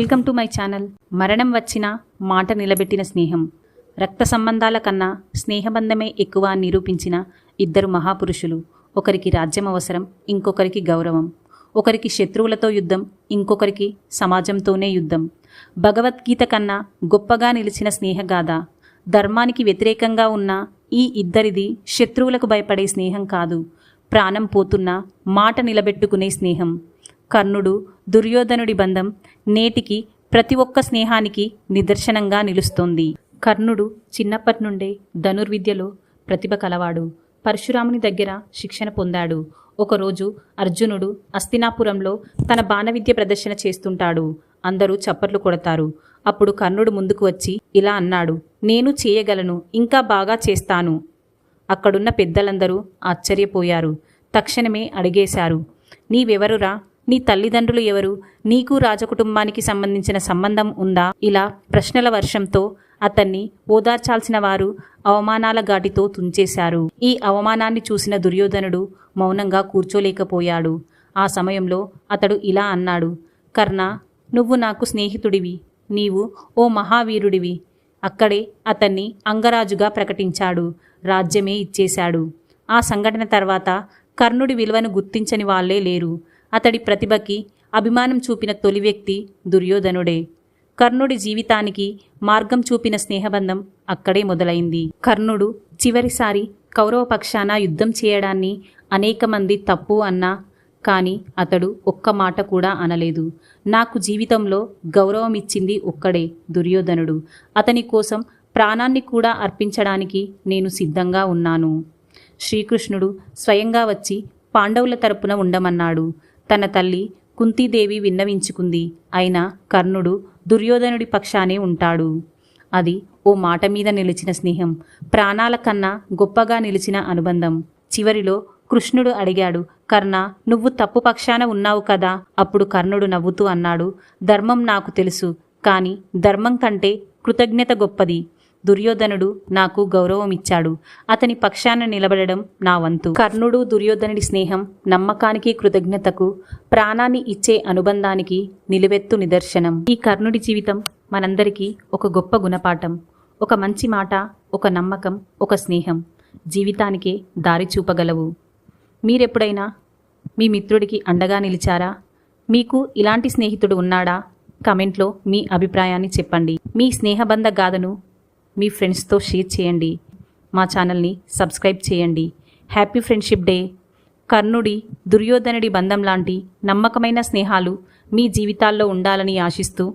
Welcome to my channel. మరణం వచ్చిన మాట నిలబెట్టిన స్నేహం. రక్త సంబంధాల కన్నా స్నేహబంధమే ఎక్కువ అని నిరూపించిన ఇద్దరు మహాపురుషులు. ఒకరికి రాజ్యం అవసరం ఇంకొకరికి గౌరవం. ఒకరికి శత్రువులతో యుద్ధం ఇంకొకరికి సమాజంతోనే యుద్ధం. భగవద్గీత కన్నా గొప్పగా నిలిచిన స్నేహగాథ. ధర్మానికి వ్యతిరేకంగా ఉన్న ఈ ఇద్దరిది శత్రువులకు భయపడే స్నేహం కాదు. ప్రాణం పోతున్న మాట నిలబెట్టుకునే స్నేహం. కర్ణుడు దుర్యోధనుడి బంధం నేటికి ప్రతి ఒక్క స్నేహానికి నిదర్శనంగా నిలుస్తోంది. కర్ణుడు చిన్నప్పటి నుండే ధనుర్విద్యలో ప్రతిభ కలవాడు. పరశురాముని దగ్గర శిక్షణ పొందాడు. ఒకరోజు అర్జునుడు అస్తినాపురంలో తన బాణవిద్య ప్రదర్శన చేస్తుంటాడు. అందరూ చప్పట్లు కొడతారు. అప్పుడు కర్ణుడు ముందుకు వచ్చి ఇలా అన్నాడు నేను చేయగలను ఇంకా బాగా చేస్తాను. అక్కడున్న పెద్దలందరూ ఆశ్చర్యపోయారు. తక్షణమే అడిగేశారు నీవెవరురా? నీ తల్లిదండ్రులు ఎవరు? నీకు రాజకుటుంబానికి సంబంధించిన సంబంధం ఉందా? ఇలా ప్రశ్నల వర్షంతో అతన్ని ఓదార్చాల్సిన వారు అవమానాల గాటితో తుంచేశారు. ఈ అవమానాన్ని చూసిన దుర్యోధనుడు మౌనంగా కూర్చోలేకపోయాడు. ఆ సమయంలో అతడు ఇలా అన్నాడు కర్ణ నువ్వు నాకు స్నేహితుడివి. నీవు ఓ మహావీరుడివి. అక్కడే అతన్ని అంగరాజుగా ప్రకటించాడు రాజ్యమే ఇచ్చేశాడు. ఆ సంఘటన తర్వాత కర్ణుడి విలువను గుర్తించని వాళ్ళే లేరు. అతడి ప్రతిభకి అభిమానం చూపిన తొలి వ్యక్తి దుర్యోధనుడే. కర్ణుడి జీవితానికి మార్గం చూపిన స్నేహబంధం అక్కడే మొదలైంది. కర్ణుడు చివరిసారి కౌరవ పక్షాన యుద్ధం చేయడాన్ని అనేక మంది తప్పు అన్నా కానీ అతడు ఒక్క మాట కూడా అనలేదు. నాకు జీవితంలో గౌరవం ఇచ్చింది ఒక్కడే దుర్యోధనుడు. అతని కోసం ప్రాణాన్ని కూడా అర్పించడానికి నేను సిద్ధంగా ఉన్నాను. శ్రీకృష్ణుడు స్వయంగా వచ్చి పాండవుల తరపున ఉండమన్నాడు. తన తల్లి కుంతీదేవి విన్నవించుకుంది. అయినా కర్ణుడు దుర్యోధనుడి పక్షానే ఉంటాడు. అది ఓ మాట మీద నిలిచిన స్నేహం ప్రాణాల కన్నా గొప్పగా నిలిచిన అనుబంధం. చివరిలో కృష్ణుడు అడిగాడు కర్ణ నువ్వు తప్పు పక్షాన ఉన్నావు కదా? అప్పుడు కర్ణుడు నవ్వుతూ అన్నాడు ధర్మం నాకు తెలుసు కానీ ధర్మం కంటే కృతజ్ఞత గొప్పది. దుర్యోధనుడు నాకు గౌరవం ఇచ్చాడు అతని పక్షాన నిలబడడం నా వంతు. కర్ణుడు దుర్యోధనుడి స్నేహం నమ్మకానికి కృతజ్ఞతకు ప్రాణాన్ని ఇచ్చే అనుబంధానికి నిలువెత్తు నిదర్శనం. ఈ కర్ణుడి జీవితం మనందరికీ ఒక గొప్ప గుణపాఠం. ఒక మంచి మాట ఒక నమ్మకం ఒక స్నేహం జీవితానికే దారి చూపగలవు. మీరెప్పుడైనా మీ మిత్రుడికి అండగా నిలిచారా? మీకు ఇలాంటి స్నేహితుడు ఉన్నాడా? కమెంట్లో మీ అభిప్రాయాన్ని చెప్పండి. మీ స్నేహబంధ గాథను మీ ఫ్రెండ్స్తో షేర్ చేయండి. మా ఛానల్ని సబ్స్క్రైబ్ చేయండి. Happy friendship day. కర్ణుడి దుర్యోధనుడి బంధం లాంటి నమ్మకమైన స్నేహాలు మీ జీవితాల్లో ఉండాలని ఆశిస్తూ